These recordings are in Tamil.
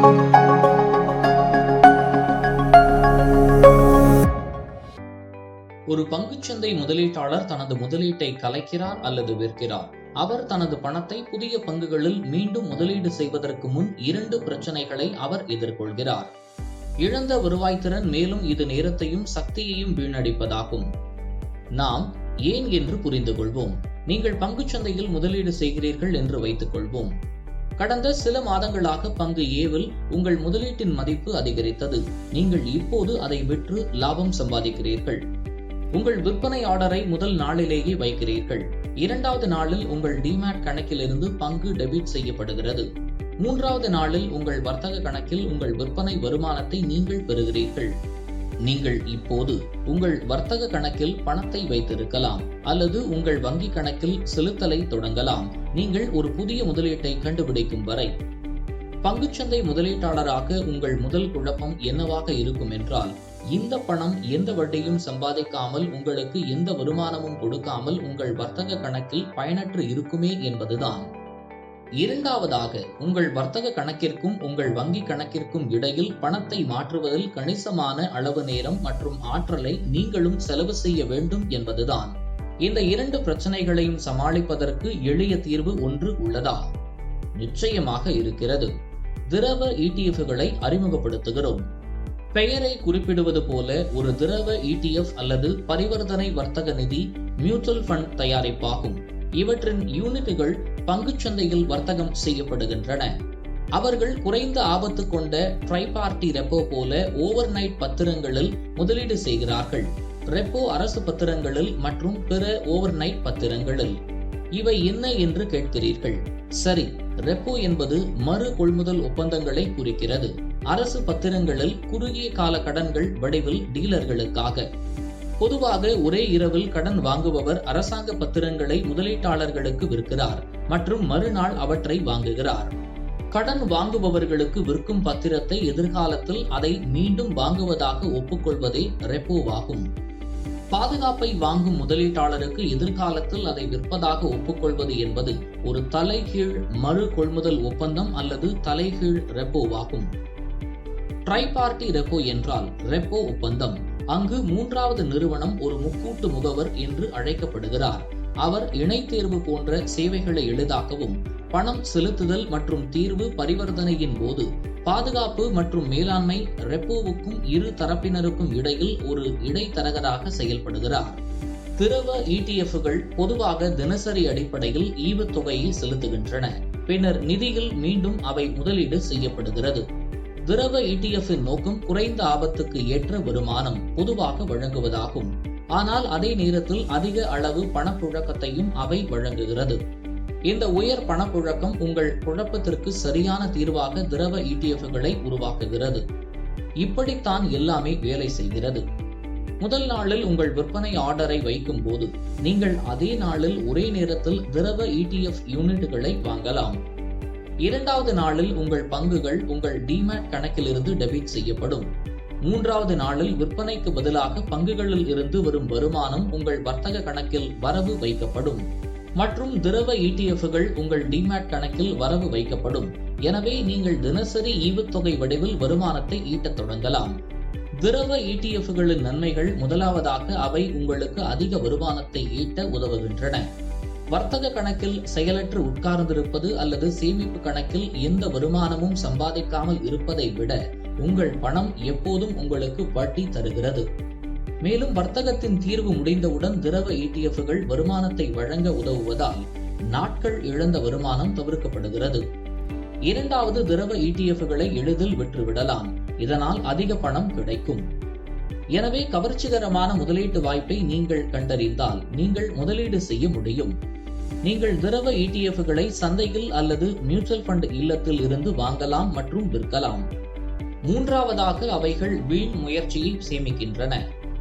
ஒரு பங்குச்சந்தை முதலீட்டாளர் தனது முதலீட்டை கலைக்கிறார் அல்லது விற்கிறார். அவர் தனது பணத்தை புதிய பங்குகளில் மீண்டும் முதலீடு செய்வதற்கு முன் இரண்டு பிரச்சனைகளை அவர் எதிர்கொள்கிறார். இழந்த வருவாய்த்திறன் மேலும் இது நேரத்தையும் சக்தியையும் வீணடிப்பதாகும். நாம் ஏன் என்று புரிந்து கொள்வோம் நீங்கள் பங்குச்சந்தையில் முதலீடு செய்கிறீர்கள் என்று வைத்துக் கொள்வோம் கடந்த சில மாதங்களாக பங்கு ஏவில் உங்கள் முதலீட்டின் மதிப்பு அதிகரித்தது. நீங்கள் இப்போது அதை விற்று லாபம் சம்பாதிக்கிறீர்கள். உங்கள் விற்பனை ஆர்டரை முதல் நாளிலேயே வைக்கிறீர்கள். இரண்டாவது நாளில் உங்கள் டிமேட் கணக்கிலிருந்து பங்கு டெபிட் செய்யப்படுகிறது. மூன்றாவது நாளில் உங்கள் வர்த்தக கணக்கில் உங்கள் விற்பனை வருமானத்தை நீங்கள் பெறுகிறீர்கள். நீங்கள் இப்போது உங்கள் வர்த்தக கணக்கில் பணத்தை வைத்திருக்கலாம் அல்லது உங்கள் வங்கி கணக்கில் செலுத்தலை தொடங்கலாம். நீங்கள் ஒரு புதிய முதலீட்டை கண்டுபிடிக்கும் வரை. பங்குச்சந்தை முதலீட்டாளராக உங்கள் முதல் குழப்பம் என்னவாக இருக்கும் என்றால் இந்த பணம் எந்த வட்டியும் சம்பாதிக்காமல் உங்களுக்கு எந்த வருமானமும் கொடுக்காமல் உங்கள் வர்த்தக கணக்கில் பயனற்று இருக்குமே என்பதுதான். இரண்டாவதாக உங்கள் வர்த்தக கணக்கிற்கும் உங்கள் வங்கி கணக்கிற்கும் இடையில் பணத்தை மாற்றுவதில் கணிசமான அளவு நேரம் மற்றும் ஆற்றலை நீங்களும் செலவு செய்ய வேண்டும் என்பதுதான். இந்த இரண்டு பிரச்சனைகளையும் சமாளிப்பதற்கு எளிய தீர்வு ஒன்று உள்ளதா? நிச்சயமாக இருக்கிறது. திரவ இடிஎஃப்களை அறிமுகப்படுத்துகிறோம். பெயரை குறிப்பிடுவது போல ஒரு திரவ இடிஎஃப் அல்லது பரிவர்த்தனை வர்த்தக நிதி மியூச்சுவல் ஃபண்ட் தயாரிப்பாகும். இவற்றின் யூனிட்டுகள் பங்குச்சந்தையில் வர்த்தகம் செய்யப்படுகின்றன. அவர்கள் குறைந்த ஆபத்து கொண்ட ட்ரைபார்ட்டி ரெப்போ போல ஓவர் நைட் பத்திரங்களில் முதலீடு செய்கிறார்கள். ரெப்போ அரசு பத்திரங்களில் மற்றும் பிற ஓவர் நைட் பத்திரங்களில். இவை என்ன என்று கேட்கிறீர்கள்? சரி ரெப்போ என்பது மறு கொள்முதல் ஒப்பந்தங்களை குறிக்கிறது. அரசு பத்திரங்களில் குறுகிய கால கடன்கள் வடிவில் டீலர்களுக்காக. பொதுவாக ஒரே இரவில் கடன் வாங்குபவர் அரசாங்க பத்திரங்களை முதலீட்டாளர்களுக்கு விற்கிறார் மற்றும் மறுநாள் அவற்றை வாங்குகிறார். கடன் வாங்குபவர்களுக்கு விற்கும் பத்திரத்தை எதிர்காலத்தில் அதை மீண்டும் வாங்குவதாக ஒப்புக்கொள்வதே ரெப்போவாகும். பாதுகாப்பை வாங்கும் முதலீட்டாளருக்கு எதிர்காலத்தில் அதை விற்பதாக ஒப்புக்கொள்வது என்பது ஒரு தலைகீழ் மறு கொள்முதல் ஒப்பந்தம் அல்லது தலைகீழ் ரெப்போவாகும். ட்ரைபார்ட்டி ரெப்போ என்றால் ரெப்போ ஒப்பந்தம். அங்கு மூன்றாவது நிறுவனம் ஒரு முக்கூட்டு முகவர் என்று அழைக்கப்படுகிறார். அவர் இணை தேர்வு போன்ற சேவைகளை எளிதாக்கவும் பணம் செலுத்துதல் மற்றும் தீர்வு பரிவர்த்தனையின் போது பாதுகாப்பு மற்றும் மேலாண்மை ரெப்போவுக்கும் இரு தரப்பினருக்கும் இடையில் ஒரு இடைத்தரகராக செயல்படுகிறார். திரவ இடிஎஃப்கள் பொதுவாக தினசரி அடிப்படையில் ஈவுத்தொகையை செலுத்துகின்றன. பின்னர் நிதியில் மீண்டும் அவை முதலீடு செய்யப்படுகிறது. திரவ இடிஎஃப்பின் நோக்கம் குறைந்த ஆபத்துக்கு ஏற்ற வருமானம் பொதுவாக வழங்குவதாகும். ஆனால் அதே நேரத்தில் அதிக அளவு பணப்புழக்கத்தையும் அவை வழங்குகிறது. இந்த உயர் பணப்புழக்கம் உங்கள் குழப்பத்திற்கு சரியான தீர்வாக திரவ இடிஎஃப்களை உருவாக்குகிறது. இப்படித்தான் எல்லாமே வேலை செய்கிறது. முதல் நாளில் உங்கள் விற்பனை ஆர்டரை வைக்கும் போது நீங்கள் அதே நாளில் ஒரே நேரத்தில் திரவ இடிஎஃப் யூனிட்டுகளை வாங்கலாம். இரண்டாவது நாளில் உங்கள் பங்குகள் உங்கள் டிமேட் கணக்கிலிருந்து டெபிட் செய்யப்படும். மூன்றாவது நாளில் விற்பனைக்கு பதிலாக பங்குகளில் இருந்து வரும் வருமானம் உங்கள் வர்த்தக கணக்கில் வரவு வைக்கப்படும். மற்றும் திரவ இடிஎஃப்கள் உங்கள் டிமேட் கணக்கில் வரவு வைக்கப்படும். எனவே நீங்கள் தினசரி ஈவுத்தொகை வடிவில் வருமானத்தை ஈட்டத் தொடங்கலாம். திரவ இடிஎஃப்களின் நன்மைகள் முதலாவதாக அவை உங்களுக்கு அதிக வருமானத்தை ஈட்ட உதவுகின்றன. வர்த்தக கணக்கில் செயலற்று உட்கார்ந்திருப்பது அல்லது சேமிப்பு கணக்கில் எந்த வருமானமும் சம்பாதிக்காமல் இருப்பதை விட உங்கள் பணம் எப்போதும் உங்களுக்கு வட்டி தருகிறது. மேலும் வர்த்தகத்தின் தீர்வு முடிந்தவுடன் திரவ இடிஎஃப்கள் வருமானத்தை வழங்க உதவுவதால் நாட்கள் இழந்த வருமானம் தவிர்க்கப்படுகிறது. இரண்டாவது திரவ இடிஎஃப்களை எளிதில் விற்றுவிடலாம். இதனால் அதிக பணம் கிடைக்கும். எனவே கவர்ச்சிகரமான முதலீட்டு வாய்ப்பை நீங்கள் கண்டறிந்தால் நீங்கள் முதலீடு செய்ய முடியும். நீங்கள் திரவ இடிஎஃப்களை சந்தையில் அல்லது மியூச்சுவல் ஃபண்ட் இல்லத்தில் இருந்து வாங்கலாம் மற்றும் விற்கலாம். மூன்றாவதாக அவைகள் வீண் முயற்சியை சேமிக்கின்றன.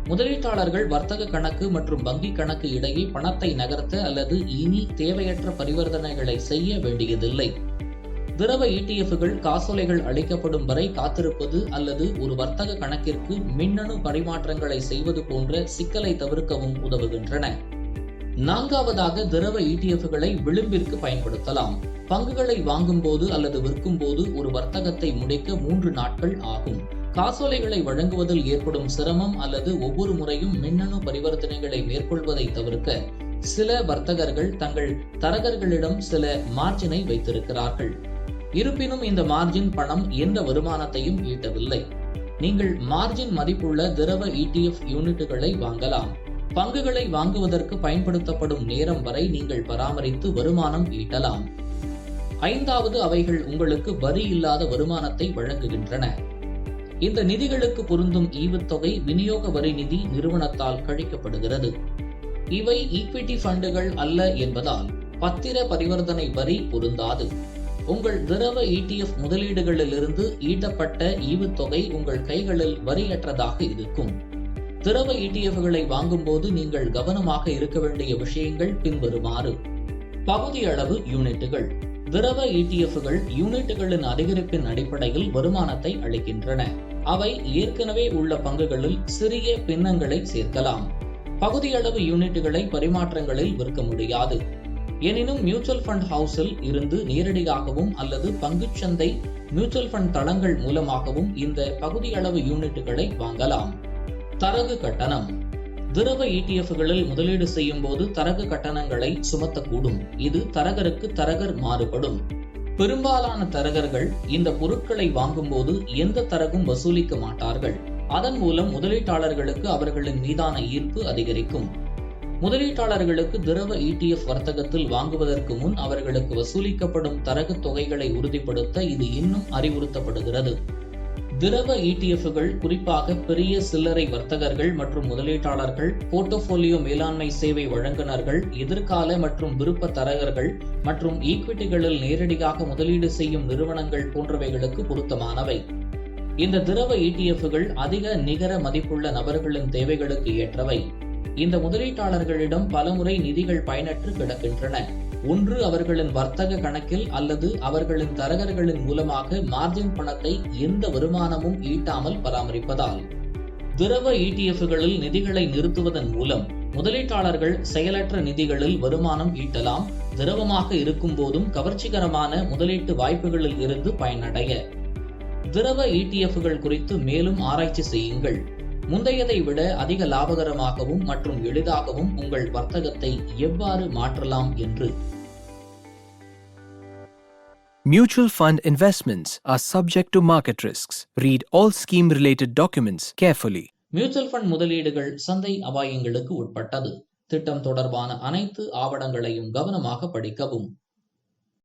முதலீட்டாளர்கள் வர்த்தக கணக்கு மற்றும் வங்கி கணக்கு இடையே பணத்தை நகர்த்த அல்லது இனி தேவையற்ற பரிவர்த்தனைகளை செய்ய வேண்டியதில்லை. திரவ இடிஎஃப்கள் காசோலைகள் அளிக்கப்படும் வரை காத்திருப்பது அல்லது ஒரு வர்த்தக கணக்கிற்கு மின்னணு பரிமாற்றங்களை செய்வது போன்ற சிக்கலை தவிர்க்கவும் உதவுகின்றன. நான்காவதாக திரவ இடிஎஃப்களை விளிம்பிற்கு பயன்படுத்தலாம். பங்குகளை வாங்கும்போது அல்லது விற்கும் போது ஒரு வர்த்தகத்தை முடிக்க மூன்று நாட்கள் ஆகும். காசோலைகளை வழங்குவதில் ஏற்படும் சிரமம் அல்லது ஒவ்வொரு முறையும் மின்னணு பரிவர்த்தனைகளை மேற்கொள்வதை தவிர்க்க சில வர்த்தகர்கள் தங்கள் தரகர்களிடம் சில மார்ஜினை வைத்திருக்கிறார்கள். இருப்பினும் இந்த மார்ஜின் பணம் எந்த வருமானத்தையும் ஈட்டவில்லை. நீங்கள் மார்ஜின் மதிப்புள்ள திரவ இடிஎஃப் யூனிட்டுகளை வாங்கலாம். பங்குகளை வாங்குவதற்கு பயன்படுத்தப்படும் நேரம் வரை நீங்கள் பராமரித்து வருமானம் ஈட்டலாம். ஐந்தாவது அவைகள் உங்களுக்கு வரி இல்லாத வருமானத்தை வழங்குகின்றன. இந்த நிதிகளுக்கு பொருந்தும் ஈவுத்தொகை விநியோக வரி நிதி நிறுவனத்தால் கழிக்கப்படுகிறது. இவை ஈக்விட்டி ஃபண்டுகள் அல்ல என்பதால் பத்திர பரிவர்த்தனை வரி பொருந்தாது. உங்கள் திரவ இடிஎஃப் முதலீடுகளிலிருந்து ஈட்டப்பட்ட ஈவுத்தொகை உங்கள் கைகளில் வரியற்றதாக இருக்கும். திரவ ETFகளை வாங்கும்போது நீங்கள் கவனமாக இருக்க வேண்டிய விஷயங்கள் பின்வருமாறு. பகுதி அளவு யூனிட்டுகள். திரவ இடிஎஃப்கள் யூனிட்டுகளின் அதிகரிப்பின் அடிப்படையில் வருமானத்தை அளிக்கின்றன. அவை ஏற்கனவே உள்ள பங்குகளில் சிறிய பின்னங்களை சேர்க்கலாம். பகுதியளவு யூனிட்டுகளை பரிமாற்றங்களில் விற்க முடியாது. எனினும் மியூச்சுவல் ஃபண்ட் ஹவுஸில் இருந்து நேரடியாகவும் அல்லது பங்குச்சந்தை மியூச்சுவல் ஃபண்ட் தளங்கள் மூலமாகவும் இந்த பகுதியளவு யூனிட்டுகளை வாங்கலாம். தரகு கட்டணம். திரவ இடிஎஃப்களில் முதலீடு செய்யும் போது தரகு கட்டணங்களை சுமத்தக்கூடும். இது தரகருக்கு தரகர் மாறுபடும். பெரும்பாலான தரகர்கள் இந்த பொருட்களை வாங்கும்போது எந்த தரகும் வசூலிக்க மாட்டார்கள். அதன் மூலம் முதலீட்டாளர்களுக்கு அவர்களின் மீதான ஈர்ப்பு அதிகரிக்கும். முதலீட்டாளர்களுக்கு திரவ இடிஎஃப் வர்த்தகத்தில் வாங்குவதற்கு முன் அவர்களுக்கு வசூலிக்கப்படும் தரகு தொகைகளை உறுதிப்படுத்த இது இன்னும் அறிவுறுத்தப்படுகிறது. திரவ இடிஎஃப்கள் குறிப்பாக பெரிய சில்லறை வர்த்தகர்கள் மற்றும் முதலீட்டாளர்கள் போர்ட்டோபோலியோ மேலாண்மை சேவை வழங்குநர்கள் எதிர்கால மற்றும் விருப்ப தரகர்கள் மற்றும் ஈக்விட்டிகளில் நேரடியாக முதலீடு செய்யும் நிறுவனங்கள் போன்றவைகளுக்கு பொருத்தமானவை. இந்த திரவ இடிஎஃப்கள் அதிக நிகர மதிப்புள்ள நபர்களின் தேவைகளுக்கு ஏற்றவை. இந்த முதலீட்டாளர்களிடம் பலமுறை நிதிகள் பயனற்று கிடக்கின்றன. ஒன்று அவர்களின் வர்த்தக கணக்கில் அல்லது அவர்களின் தரகர்களின் மூலமாக மார்ஜின் பணத்தை எந்த வருமானமும் ஈட்டாமல் பராமரிப்பதால். திரவ இடிஎஃப்களில் நிதிகளை நிறுத்துவதன் மூலம் முதலீட்டாளர்கள் செயலற்ற நிதிகளில் வருமானம் ஈட்டலாம் திரவமாக இருக்கும் போதும் கவர்ச்சிகரமான முதலீட்டு வாய்ப்புகளில் இருந்து பயனடைய. திரவ இடிஎஃப்கள் குறித்து மேலும் ஆராய்ச்சி செய்யுங்கள். முந்தையதை விட அதிக லாபகரமாகவும் மற்றும் எளிதாகவும் உங்கள் வர்த்தகத்தை எவ்வாறு மாற்றலாம் என்று Mutual fund investments are subject to market risks. Read all scheme related documents carefully. Mutual fund முதலீடுகள் சந்தை அபாயங்களுக்கு உட்பட்டது திட்டம் தொடர்பான அனைத்து ஆவணங்களையும் கவனமாக படிக்கவும்